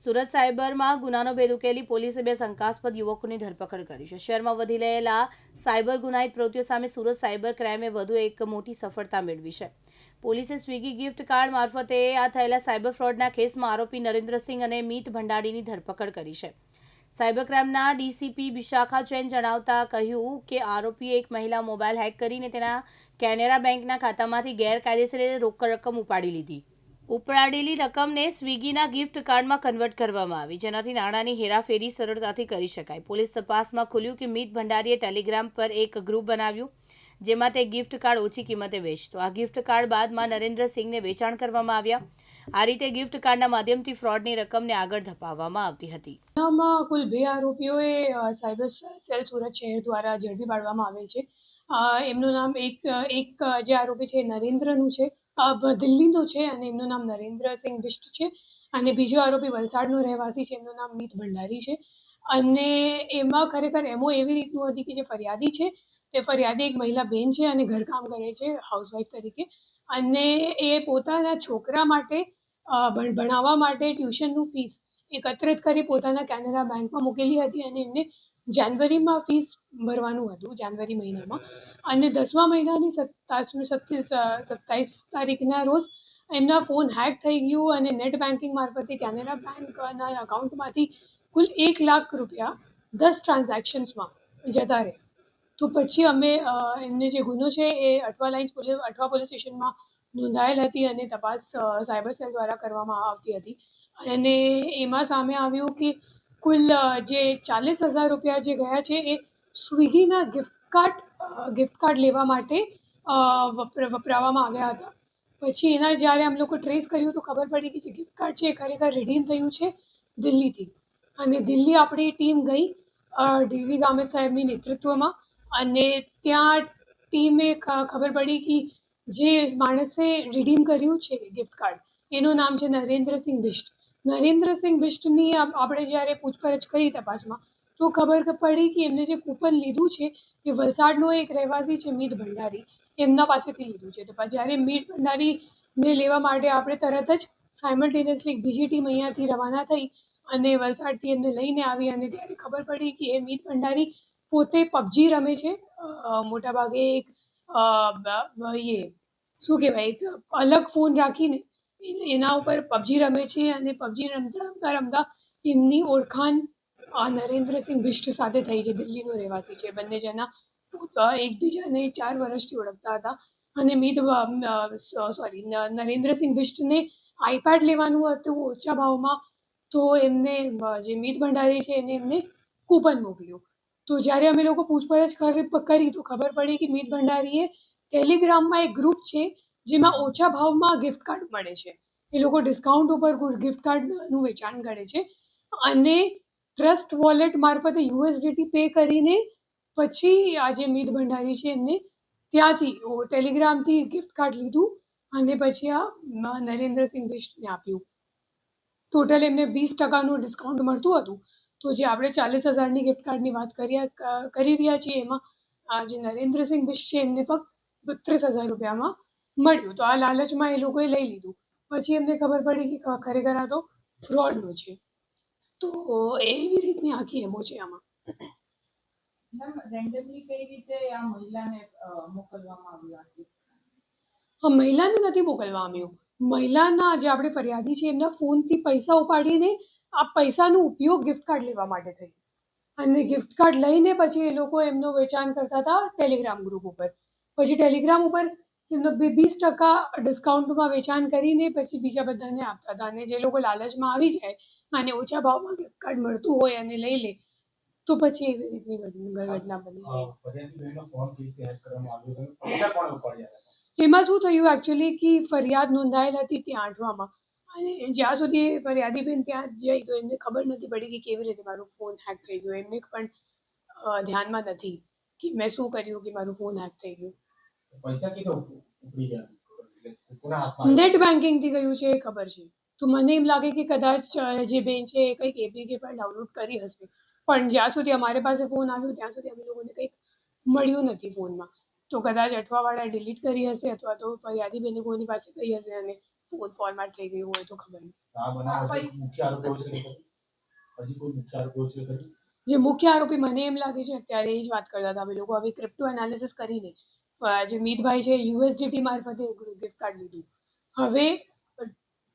સુરત સાયબરમાં ગુનાનો ભેદ ઉકેલી પોલીસે બે શંકાસ્પદ યુવકોની ધરપકડ કરી છે. શહેરમાં વધી રહેલા સાયબર ગુનાહિત પ્રવૃત્તિઓ સામે સુરત સાયબર ક્રાઇમે વધુ એક મોટી સફળતા મેળવી છે. પોલીસે સ્વિગી ગિફ્ટ કાર્ડ મારફતે આ થયેલા સાયબર ફ્રોડના કેસમાં આરોપી નરેન્દ્રસિંહ અને મીત ભંડારીની ધરપકડ કરી છે. સાયબર ક્રાઇમના ડીસીપી વિશાખા જૈન જણાવતા કહ્યું કે આરોપીએ એક મહિલા મોબાઈલ હેક કરીને તેના કેનેરા બેંકના ખાતામાંથી ગેરકાયદેસર રોકડ રકમ ઉપાડી લીધી. ઉપરાડેલી રકમને સ્વિગીના ગિફ્ટ કાર્ડમાં કન્વર્ટ કરવામાં આવી. જેનાથી નાણાંની હેરાફેરી સરળતાથી કરી શકાય. પોલીસ તપાસમાં ખુલ્યું કે મીત ભંડારીએ ટેલિગ્રામ પર એક ગ્રુપ બનાવ્યું, જેમાં તે ગિફ્ટ કાર્ડ ઓછી કિંમતે વેચતો. આ ગિફ્ટ કાર્ડ બાદમાં નરેન્દ્રસિંહને વેચાણ કરવામાં આવ્યા. આ રીતે ગિફ્ટ કાર્ડના માધ્યમથી ફ્રોડની રકમને આગળ ધપાવવામાં આવતી હતી. આમાં કુલ બે આરોપીઓએ સાયબર સેલ સુરત શહેર દ્વારા ઝડપી પાડવામાં આવેલ છે. એમનું નામ એક એક જે આરોપી છે નરેન્દ્રનું છે. દિલ્હીનો છે અને એમનું નામ નરેન્દ્રસિંહ બિષ્ટ છે. અને બીજો આરોપી વલસાડનો રહેવાસી છે, એમનું નામ મીત ભંડારી છે. અને એમાં ખરેખર એમો એવી રીતનું હતી કે જે ફરિયાદી છે, તે ફરિયાદી એક મહિલા બેન છે અને ઘરકામ કરે છે હાઉસવાઈફ તરીકે. અને એ પોતાના છોકરા માટે ભણાવવા માટે ટ્યુશનનું ફીસ એકત્રિત કરી પોતાના કેનેરા બેંકમાં મૂકેલી હતી અને એમને જાન્યુઆરીમાં ફીસ ભરવાનું હતું, જાન્યુઆરી મહિનામાં. અને દસમા મહિનાની સત્તાવીસ સત્તીસ સત્તાવીસ તારીખના રોજ એમના ફોન હેક થઈ ગયું અને નેટ બેન્કિંગ મારફતે કેનેરા બેંકના અકાઉન્ટમાંથી કુલ એક લાખ રૂપિયા દસ ટ્રાન્ઝેક્શન્સમાં જતા રહે તો પછી અમે એમને જે ગુનો છે એ Athwa lines police Athwa police સ્ટેશનમાં નોંધાયેલ હતી અને તપાસ સાયબર સેલ દ્વારા કરવામાં આવતી હતી. અને એમાં સામે આવ્યું કે કુલ જે ચાલીસ હજાર રૂપિયા જે ગયા છે એ સ્વિગીના ગિફ્ટ કાર્ડ ગિફ્ટ કાર્ડ લેવા માટે વપરાવવામાં આવ્યા હતા. પછી એના જ્યારે અમે લોકો ટ્રેસ કર્યું તો ખબર પડી કે જે ગિફ્ટ કાર્ડ છે એ ખરેખર રિડીમ થયું છે દિલ્હીથી. અને દિલ્હી આપણી ટીમ ગઈ ડીવી ગામિત સાહેબની નેતૃત્વમાં. અને ત્યાં ટીમે ખબર પડી કે જે માણસે રિડીમ કર્યું છે ગિફ્ટ કાર્ડ એનું નામ છે નરેન્દ્રસિંહ બિષ્ટ. નરેન્દ્રસિંહ બિષ્ટની આપ- આપણે જ્યારે પૂછપરછ કરી તપાસમાં, તો ખબર પડી કે એમને જે કૂપન લીધું છે, એ વલસાડનો એક રહેવાસી છે મીત ભંડારી. એમના પાસેથી લીધું છે. તો જ્યારે મીત ભંડારીને લેવા માટે આપણે તરત જ સાયમલ્ટેનિયસલી બીજી ટીમ અહીંયાથી રવાના થઈ અને વલસાડથી એમને લઈને આવી અને ત્યારે ખબર પડી કે એ મીત ભંડારી પોતે પબજી રમે છે. મોટાભાગે એક એ, શું કહેવાય, એક અલગ ફોન રાખીને એના ઉપર પબજી રમે છે અને પબજી રમતા રમતા રમતા એમની ઓળખાણ નરેન્દ્રસિંહ બિષ્ટ સાથે થઈ છે, દિલ્હીનો રહેવાસી છે. બંને જણા એકબીજાને ચાર વર્ષથી ઓળખતા હતા અને મીત સોરી નરેન્દ્રસિંહ બિષ્ટને આઈપેડ લેવાનું હતું ઓછા ભાવમાં તો એમને જે મીત ભંડારી છે એને એમને કૂપન મોકલ્યું. તો જ્યારે અમે લોકો પૂછપરછ કરી તો ખબર પડી કે મીત ભંડારીએ ટેલિગ્રામમાં એક ગ્રુપ છે જેમાં ઓછા ભાવમાં ગિફ્ટ કાર્ડ મળે છે. એ લોકો ડિસ્કાઉન્ટ ઉપર ગિફ્ટ કાર્ડનું વેચાણ કરે છે. અને ટ્રસ્ટ વોલેટ મારફતે યુએસડીટી પે કરીને પછી આ જે મીત ભંડારી છે એમને ત્યાંથી ટેલિગ્રામથી ગિફ્ટ કાર્ડ લીધું અને પછી આ નરેન્દ્રસિંહ બિષ્ટને આપ્યું. ટોટલ એમને વીસ ટકાનું ડિસ્કાઉન્ટ મળતું હતું. તો જે આપણે ચાલીસ હજારની ગિફ્ટ કાર્ડની વાત કરી રહ્યા છીએ એમાં આ જે નરેન્દ્રસિંહ બિશ છે એમને ફક્ત બત્રીસ હજાર રૂપિયામાં મળ્યું. તો આ લાલચમાં એ લોકોએ લઈ લીધું. પછી એમને ખબર પડી કે ખરેખર આ તો ફ્રોડનું છે. તો એવી રીતની આખી એમો છે આમાં. મહિલાને મોકલવામાં નથી મોકલવા આવ્યું. મહિલાના જે આપણે ફરિયાદી છે એમના ફોનથી પૈસા ઉપાડીને આ પૈસાનો ઉપયોગ ગિફ્ટ કાર્ડ લેવા માટે થઈ. અને ગિફ્ટ કાર્ડ લઈને પછી એ લોકો એમનો વેચાણ કરતા હતા ટેલિગ્રામ ગ્રુપ ઉપર. પછી ટેલિગ્રામ ઉપર એમનો વીસ ટકા ડિસ્કાઉન્ટમાં વેચાણ કરીને પછી બીજા બધાને આપતા હતા. અને જે લોકો લાલચમાં આવી જાય અને ઓછા ભાવમાં ગિફ્ટ કાર્ડ મળતું હોય અને લઈ લે તો પછી એવી રીતની ઘટના બની. ફરિયાદી? એમાં શું થયું એકચ્યુઅલી કે ફરિયાદ નોંધાયેલ હતી ત્યાં આઠવામાં. અને જ્યાં સુધી ફરિયાદીબેન ત્યાં જઈ તો એમને ખબર નથી પડી કે કેવી રીતે મારો ફોન હેક થઈ ગયો. એમને પણ ધ્યાનમાં નથી કે મેં શું કર્યું કે મારું ફોન હેક થઈ ગયો. પૈસા કેવી રીતે બેન્કિંગ? નેટ બેન્કિંગથી ગયું છે એ ખબર છે. તો મને એમ લાગે કે કદાચ જે બેન છે એ કંઈક એપીકે પણ ડાઉનલોડ કરી હશે. પણ જ્યાં સુધી અમારી પાસે ફોન આવ્યો ત્યાં સુધી અમે લોકોને કંઈક મળ્યું નથી ફોનમાં તો કદાચ અઠવાવાળા ડિલીટ કરી હશે અથવા તો ફરિયાદી બેને કોઈની પાસે કહી હશે અને ફોન ફોર્મેટ થઈ ગયું હોય તો ખબર નહીં? જે મુખ્ય આરોપી મને એમ લાગે છે અત્યારે એ જ વાત કરતા હતા. અમે લોકો હવે ક્રિપ્ટો એનાલિસિસ કરીને જે મીતભાઈ છે યુએસડીટી મારફતે ગિફ્ટ કાર્ડ લીધું. હવે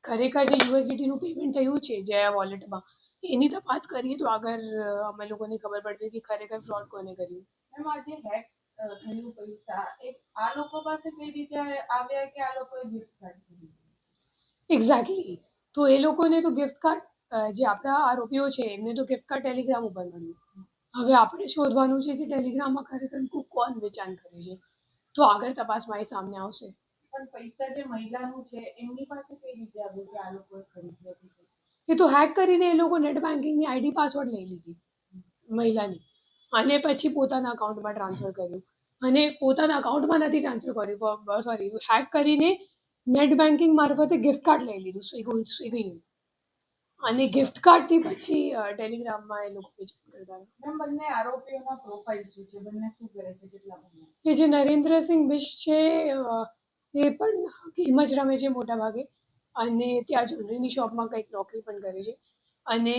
ખરેખર જે યુએસડીટીનું પેમેન્ટ થયું છે જયા વોલેટમાં એની તપાસ કરીએ તો આગળ અમે લોકોને ખબર પડશે કે ખરેખર ફ્રોડ કોને કર્યું. મેમ આજે હેક થયું પૈસા. એ આ લોકો પાસે કઈ રીતે આવ્યા કે આ લોકોએ ગિફ્ટ કાર્ડ એક્ઝેક્ટલી તો એ લોકોને તો ગિફ્ટ કાર્ડ જે આપણા આરોપીઓ છે એમને તો ગિફ્ટ કાર્ડ ટેલિગ્રામ ઉપર મળ્યું. હવે આપણે શોધવાનું છે કે ટેલિગ્રામમાં ખરેખર કોણ વેચાણ કરે છે? તો આગળ તપાસમાં એ સામે આવશે. પણ પૈસા જે મહિલાનું છે એમની પાસે કઈ રીતે આવ્યું કે આ લોકોએ ખરીદ્યું એ તો હેક કરીને એ લોકો નેટ બેન્કિંગની આઈડી પાસવર્ડ લઈ લીધી મહિલાની. અને પછી પોતાના અકાઉન્ટમાં ટ્રાન્સફર કર્યું. અને પોતાના અકાઉન્ટમાં નથી ટ્રાન્સફર કર્યું સોરી હેક કરીને નેટ બેન્કિંગ મારફતે ગિફ્ટ કાર્ડ લઈ લીધું સ્વિગી સ્વિગીનું. અને ગિફ્ટ કાર્ડથી પછી ટેલિગ્રામમાં એ લોકો વેચાણ કરતા મેમ બંને આરોપીઓના પ્રોફાઇલ શું છે? બંને શું કરે છે? કેટલા કે જે નરેન્દ્રસિંહ બિશ છે એ પણ ગેમ જ રમે છે મોટા ભાગે. અને ત્યાં જ્વેલરીની શોપમાં કંઈક નોકરી પણ કરે છે. અને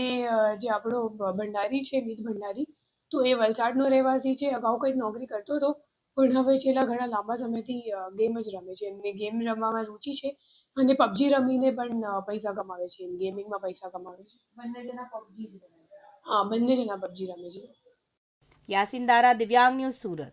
જે આપણો ભંડારી છે મિત ભંડારી તો એ વલસાડનો રહેવાસી છે. અગાઉ કંઈક નોકરી કરતો હતો. પણ હવે છેલ્લા ઘણા લાંબા સમયથી અ, ગેમ જ રમે છે. એમને ગેમ રમવામાં રુચિ છે અને પબજી રમીને પણ અ, પૈસા કમાવે છે. ગેમિંગમાં પૈસા કમાવે છે. બંને જણા પબજી જ રમે છે. હા બંને જણા પબજી રમે છે. યાસીન દારા દિવ્યાંગ ન્યૂઝ સુરત.